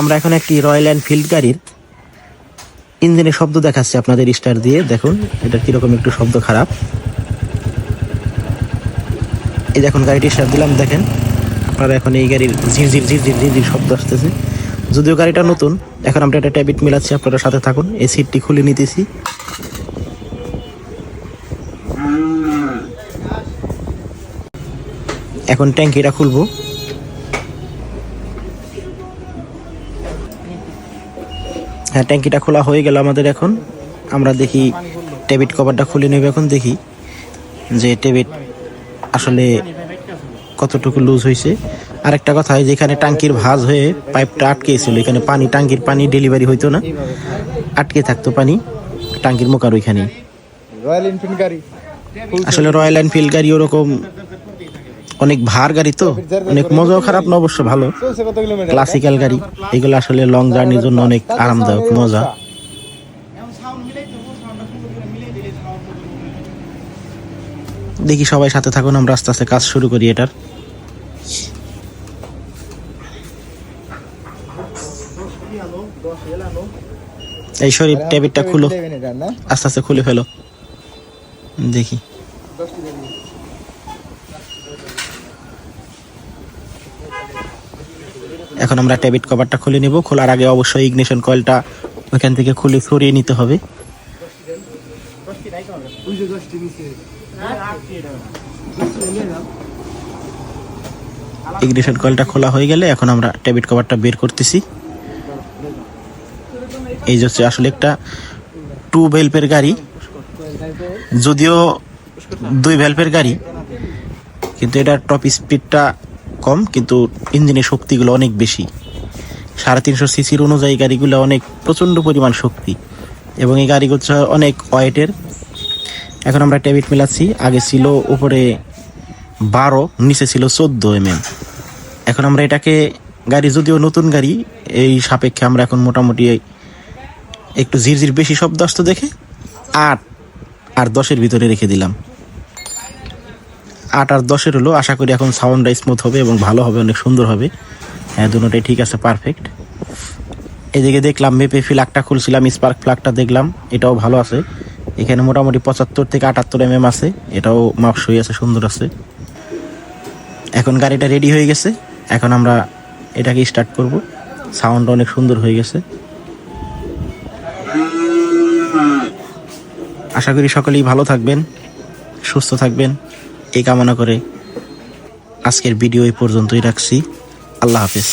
আমরা এখন একটি রয়্যাল এনফিল্ড গাড়ির ইঞ্জিনের শব্দ দেখাচ্ছি আপনাদের স্টার দিয়ে। দেখুন, এটা কীরকম একটু শব্দ খারাপ। এই দেখুন, গাড়িটি স্টার দিলাম, দেখেন। আপনারা এখন এই গাড়ির ঝির ঝির ঝিরঝির ঝিরঝির ঝিরঝির শব্দ আসতেছে। যদিও গাড়িটা নতুন, এখন আমরা একটা ট্যাবিট মিলাচ্ছি, আপনারা সাথে থাকুন। এই সিটটি খুলে নিতেছি। এখন ট্যাঙ্কিটা খুলবো। হ্যাঁ ট্যাঙ্কিটা খোলা হয়ে গেল আমাদের এখন। আমরা দেখি টেবিট কভারটা খুলে নেব এখন দেখি যে টেবিট আসলে কতটুকু লুজ হয়েছে। আরেকটা কথা হয় যেখানে টাঙ্কির ভাঁজ হয়ে পাইপটা আটকে ছিল এখানে পানি টাঙ্কির পানি ডেলিভারি হইতো না। আটকে থাকতো পানি টাঙ্কির মোকার ওইখানে রয়্যাল এনফিল্ড গাড়ি। আসলে রয়্যাল এনফিল্ড গাড়ি ওরকম অনেক ভার গাড়ি তো অনেক মজাও খারাপ না অবশ্য ভালো। ক্লাসিক্যাল গাড়ি এগুলো আসলে লং জার্নির জন্য অনেক আরামদায়ক মজা। দেখি সবাই সাথে থাকুন আমরা আস্তে আস্তে কাজ শুরু করি এটার। এই শরীর টেবিটটা খুলো। আস্তে আস্তে খুলে ফেলো। দেখি। এখন আমরা ট্যাবিট কভারটা খুলে নেব। খোলার আগে অবশ্যই ইগনিশন কয়েলটা ওইখান থেকে খুলে সরিয়ে নিতে হবে। ইগনিশন কয়েলটা খোলা হয়ে গেলে এখন আমরা ট্যাবিট কভারটা বের করতেছি। এই যে হচ্ছে আসলে একটা টু ভেলপের গাড়ি। যদিও দুই ভেলপের গাড়ি, কিন্তু এটার টপ স্পিডটা কম, কিন্তু ইঞ্জিনের শক্তিগুলো অনেক বেশি। সাড়ে তিনশো সিসির অনুযায়ী গাড়িগুলো অনেক, প্রচণ্ড পরিমাণ শক্তি। এবং এই গাড়িগুলো অনেক ওয়েটের এখন আমরা ট্যাবিট মেলাচ্ছি। আগে ছিল উপরে বারো, নিচে ছিল চোদ্দ এম এখন আমরা এটাকে, গাড়ি যদিও নতুন গাড়ি, এই সাপেক্ষে আমরা এখন মোটামুটি একটু ঝিরঝির বেশি শব্দ আসতো দেখে, আট আর দশের ভিতরে রেখে দিলাম। আট আর দশের হলো। আশা করি এখন সাউন্ডটা স্মুথ হবে এবং ভালো হবে, অনেক সুন্দর হবে। হ্যাঁ দুটোটাই ঠিক আছে পারফেক্ট এদিকে দেখলাম মেপে ফ্ল্যাগটা খুলছিলাম স্পার্ক ফ্ল্যাগটা দেখলাম, এটাও ভালো আছে। এখানে মোটামুটি পঁচাত্তর থেকে আটাত্তর এম এম আছে, এটাও মাপসই আছে, সুন্দর আছে। এখন গাড়িটা রেডি হয়ে গেছে, এখন আমরা এটাকে স্টার্ট করব। সাউন্ড অনেক সুন্দর হয়ে গেছে। আশা করি সকলেই ভালো থাকবেন, সুস্থ থাকবেন। এই কামনা করে আজকের ভিডিও এই পর্যন্তই রাখছি। আল্লাহ হাফেজ।